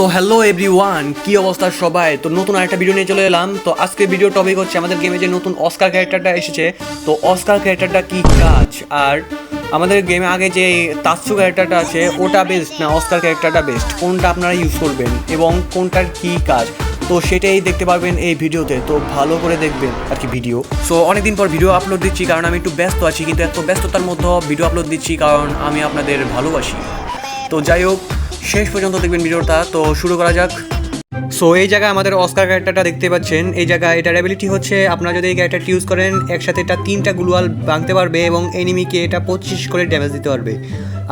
So hello everyone কী অবস্থা সবাই? তো নতুন আরেকটা ভিডিও নিয়ে চলে এলাম। তো আজকে ভিডিও টপিক হচ্ছে আমাদের গেমে যে নতুন অস্কার ক্যারেক্টারটা এসেছে, তো অস্কার ক্যারেক্টারটা কী কাজ? আর আমাদের গেমে আগে যে তাৎসু ক্যারেক্টারটা আছে, ওটা বেস্ট না অস্কার ক্যারেক্টারটা বেস্ট কোনটা আপনারা ইউজ করবেন এবং কোনটার কি কাজ? তো সেটাই দেখতে পারবেন এই ভিডিওতে তো ভালো করে দেখবেন আর কি ভিডিও সো অনেকদিন পর ভিডিও আপলোড দিচ্ছি, কারণ আমি একটু ব্যস্ত আছি, কিন্তু এত ব্যস্ততার মধ্যে ভিডিও আপলোড দিচ্ছি, কারণ আমি আপনাদের ভালোবাসি। তো যাই হোক শেষ পর্যন্ত দেখবেন ভিডিওটা। তো শুরু করা যাক। সো এই জায়গায় আমাদের অস্কার ক্যারেক্টারটা দেখতে পাচ্ছেন। এই জায়গায় এটার অ্যাবিলিটি হচ্ছে আপনারা যদি এই ক্যারেক্টারটি ইউজ করেন, একসাথে এটা তিনটা গ্লুয়াল ভাঙতে পারবে এবং এনিমিকে এটা পঁচিশ করে ড্যামেজ দিতে পারবে।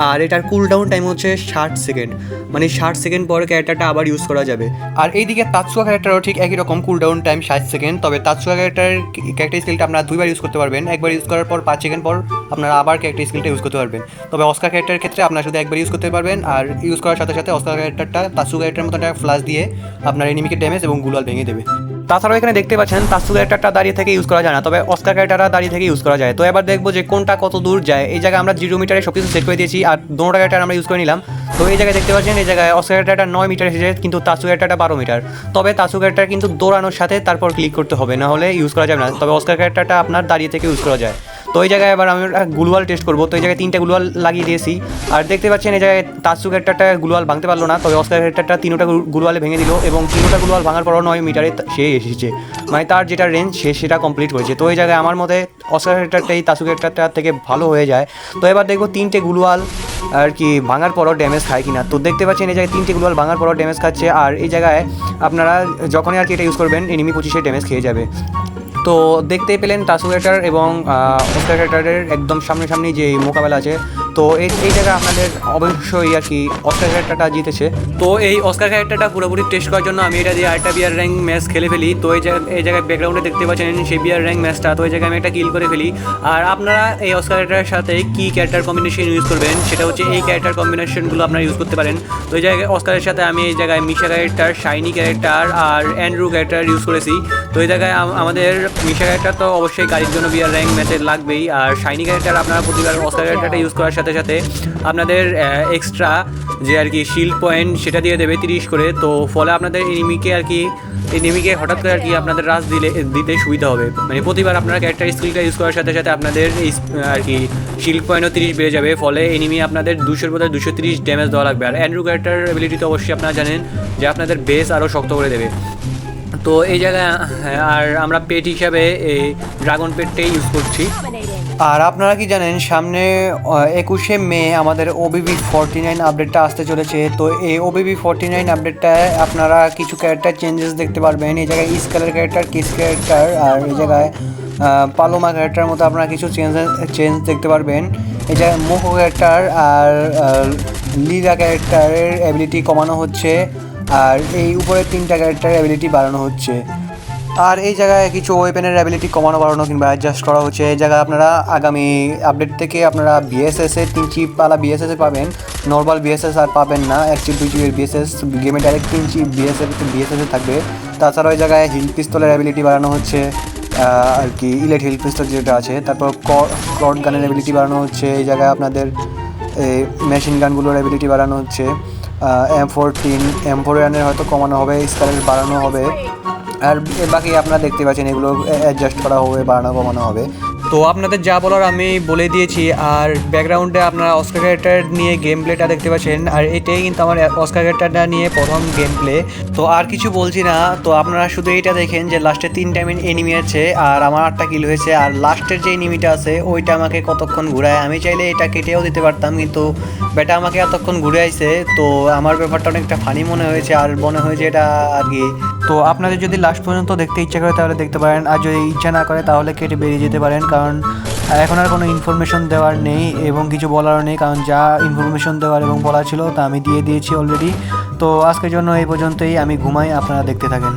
আর এটার কুল ডাউন টাইম হচ্ছে ষাট সেকেন্ড মানে ষাট সেকেন্ড পরে ক্যারেক্টারটা আবার ইউজ করা যাবে। আর এইদিকে তাৎসুয়া ক্যারেক্টারও ঠিক একই রকম কুল ডাউন টাইম ষাট সেকেন্ড তবে তাৎসুয়া ক্যারেক্টার ক্যারেক্টার স্কিলটা আপনারা দুইবার ইউজ করতে পারবেন। একবার ইউজ করার পর পাঁচ সেকেন্ড পর আপনারা আবার ক্যারেক্টার স্কিলটা ইউজ করতে পারবেন। তবে অস্কার ক্যারেক্টারের ক্ষেত্রে আপনারা শুধু একবার ইউজ করতে পারবেন। আর ইউজ করার সাথে সাথে অস্কার ক্যারেক্টারটা তাৎসু ক্যারেক্টারের মতো একটা ফ্লাশ দিয়ে আপনার এনিমিকে ড্যামেজ এবং গুলাল ভেঙে দেবে। তাছাড়াও এখানে দেখতে পাচ্ছেন তাৎসু ক্যারেক্টারটা দাঁড়িয়ে থেকে ইউজ করা যায় না, তবে অস্কার ক্যারেক্টারটা দাঁড়িয়ে থেকে ইউজ করা যায়। তো এবার দেখব যে কোনটা কত দূর যায়। এই জায়গায় আমরা জিরো মিটারে সব কিছু সেট করে দিয়েছি, আর দোনোটা ক্যারেক্টার আমরা ইউজ করে নিলাম। তো এই জায়গায় দেখতে পাচ্ছেন, এই জায়গায় অস্কার ক্যারেক্টারটা নয় মিটার এসেছে, কিন্তু তাৎসু ক্যারেক্টারটা বারো মিটার তবে তাসু ক্যারেক্টার কিন্তু দৌড়ানোর সাথে তারপর ক্লিক করতে হবে, না হলে ইউজ করা যাবে না। তবে অস্কার ক্যারেক্টারটা আপনার দাঁড়িয়ে থেকে ইউজ করা যায়। তো এই জায়গায় এবার আমি গ্লুয়াল টেস্ট করব। তো এই জায়গায় তিনটা গ্লুয়াল লাগিয়ে দিয়েছি। আর দেখতে পাচ্ছেন এই জায়গায় তাৎসু ক্যারেক্টারটা গ্লুয়াল ভাঙতে পারল না। তবে অস্কার ক্যারেক্টারটা তিনোটা গ্লুয়ালে ভেঙে দিল এবং তিনোটা গ্লুয়াল ভাঙার পরও নয় মিটারে সে এসেছে। মানে তার যেটা রেঞ্জ সে সেটা কমপ্লিট করেছে। তো এই জায়গায় আমার মতে অস্কার ক্যারেক্টারটাই তাসুক ক্যারেক্টারটা থেকে ভালো হয়ে যায়। তো এবার দেখব তিনটে গ্লুয়াল আর কি, ভাঙার পরও ড্যামেজ খায় কিনা। তো দেখতে পাচ্ছেন এই জায়গায় তিনটে গ্লুয়াল ভাঙার পরও ড্যামেজ খাচ্ছে। আর এই জায়গায় আপনারা যখনই আর কি এটা ইউজ করবেন এনিমি পঁচিশে ড্যামেজ খেয়ে যাবে। তো দেখতেই পেলেন ক্যারেক্টার এবং ক্যারেক্টারের একদম সামনাসামনি যে মোকাবেলা আছে তো এই এই জায়গায় আমাদের অবশ্যই আর কি অস্কার ক্যারেক্টারটা জিতেছে। তো এই অস্কার ক্যারেক্টারটা পুরোপুরি টেস্ট করার জন্য আমি এটা দিয়ে আরেকটা বিয়ার র্যাঙ্ক ম্যাচ খেলে ফেলি। তো এই জায়গায় এই জায়গায় ব্যাকগ্রাউন্ডে দেখতে পাচ্ছেন সেই বিয়ার র্যাঙ্ক ম্যাচটা তো এই জায়গায় আমি একটা কিল করে ফেলি। আর আপনারা এই অস্কার ক্যারেক্টারের সাথে কি ক্যারেক্টার কম্বিনেশন ইউজ করবেন, সেটা হচ্ছে এই ক্যারেক্টার কম্বিনেশনগুলো আপনারা ইউজ করতে পারেন। তো এই জায়গায় অস্কারের সাথে আমি এই জায়গায় মিশা ক্যারেক্টার শাইনি ক্যারেক্টার আর অ্যান্ড্রু ক্যারেক্টার ইউজ করেছি। তো এই জায়গায় আমাদের মিশা ক্যারেক্টার তো অবশ্যই গাড়ির জন্য বিয়ার র্যাঙ্ক ম্যাচে লাগবেই। আর শাইনি ক্যারেক্টার আপনারা প্রতিবার অস্কার ক্যারেক্টারটা ইউজ করার সাথে সাথে সাথে আপনাদের এক্সট্রা যে আর কি শিল্ড পয়েন্ট সেটা দিয়ে দেবে তিরিশ করে। তো ফলে আপনাদের এনিমিকে আর কি এনিমিকে হঠাৎ করে আর কি আপনাদের রাস দিলে দিতে সুবিধা হবে। মানে প্রতিবার আপনারা ক্যারেক্টার স্কিলটা ইউজ করার সাথে সাথে আপনাদের এই আর কি শিল্ড পয়েন্টও তিরিশ বেড়ে যাবে। ফলে এনিমি আপনাদের দুশোর বোধহয় দুশো তিরিশ ড্যামেজ দেওয়া লাগবে। আর অ্যান্ড্রু ক্যারেক্টার অ্যাবিলিটি তো অবশ্যই আপনারা জানেন যে আপনাদের বেস আরও শক্ত করে দেবে। তো এই জায়গায় হ্যাঁ, আর আমরা পেট হিসাবে এই ড্রাগন পেটটাই ইউজ করছি। আর আপনারা কি জানেন, সামনে একুশে মে আমাদের ওবিবি ফর্টি নাইন আপডেটটা আসতে চলেছে। তো এই ওবিবি ফর্টি নাইন আপডেটটায় আপনারা কিছু ক্যারেক্টার চেঞ্জেস দেখতে পারবেন। এই জায়গায় স্কেলের ক্যারেক্টার কিস ক্যারেক্টার আর এই জায়গায় পালোমা ক্যারেক্টার মতো আপনারা কিছু চেঞ্জ চেঞ্জ দেখতে পারবেন। এই জায়গায় মোকো ক্যারেক্টার আর লিলা ক্যারেক্টারের অ্যাবিলিটি কমানো হচ্ছে। আর এই উপরে তিনটা ক্যারেক্টার অ্যাবিলিটি বাড়ানো হচ্ছে। আর এই জায়গায় কিছু ওয়েপেনের অ্যাবিলিটি কমানো, বাড়ানো কিংবা অ্যাডজাস্ট করা হচ্ছে। এই জায়গায় আপনারা আগামী আপডেট থেকে আপনারা বিএসএস এর তিন চিপ পালা বিএসএস পাবেন। নর্মাল বিএসএস আর পাবেন না। এক চিপ দুই চিপের বিএসএস গেমে ডাইরেক্ট তিন চিপ বিএসএস বিএসএস থাকবে। তাছাড়া ওই জায়গায় হিল পিস্তলের অ্যাবিলিটি বাড়ানো হচ্ছে আর কি ইলেট হিল পিস্তল যেটা আছে। তারপর ক্রড গানের অ্যাবিলিটি বাড়ানো হচ্ছে। এই জায়গায় আপনাদের এই মেশিন গানগুলোর অ্যাবিলিটি বাড়ানো হচ্ছে। এম ফোরটিন এম ফোর রানের হয়তো কমানো হবে স্কালের বাড়ানো হবে। আর বাকি আপনারা দেখতে পাচ্ছেন এগুলো অ্যাডজাস্ট করা হবে বাড়ানো কমানো হবে। তো আপনাদের যা বলার আমি বলে দিয়েছি, আর ব্যাকগ্রাউন্ডে আপনারা অস্কার ক্যারেক্টার নিয়ে গেম প্লেটা দেখতে পাচ্ছেন, আর এটাই কিন্তু আমার অস্কার ক্যারেক্টারটা নিয়ে প্রথম গেম প্লে তো আর কিছু বলছি না, তো আপনারা শুধু এইটা দেখেন যে লাস্টে তিন টাইম এনিমি আছে, আর আমার আটটা কিল হয়েছে, আর লাস্টের যে এনিমিটা আছে, ওইটা আমাকে কতক্ষণ ঘুরায়? আমি চাইলে এটা কেটেও দিতে পারতাম, কিন্তু বেটা আমাকে এতক্ষণ ঘুরে আইছে তো আমার ব্যাপারটা অনেকটা ফানি মনে হয়েছে, আর মনে হয়েছে এটা আর কি। তো আপনাদের যদি লাস্ট পর্যন্ত দেখতে ইচ্ছা করে, তাহলে দেখতে পারেন, আর যদি ইচ্ছা না করে, তাহলে কেটে বেরিয়ে যেতে পারেন, কারণ এখন আর কোনো ইনফরমেশন দেওয়ার নেই এবং কিছু বলারও নেই, কারণ যা ইনফরমেশন দেওয়ার এবং বলা ছিল তা আমি দিয়ে দিয়েছি অলরেডি তো আজকের জন্য এই পর্যন্তই, আমি ঘুমাই, আপনারা দেখতে থাকেন।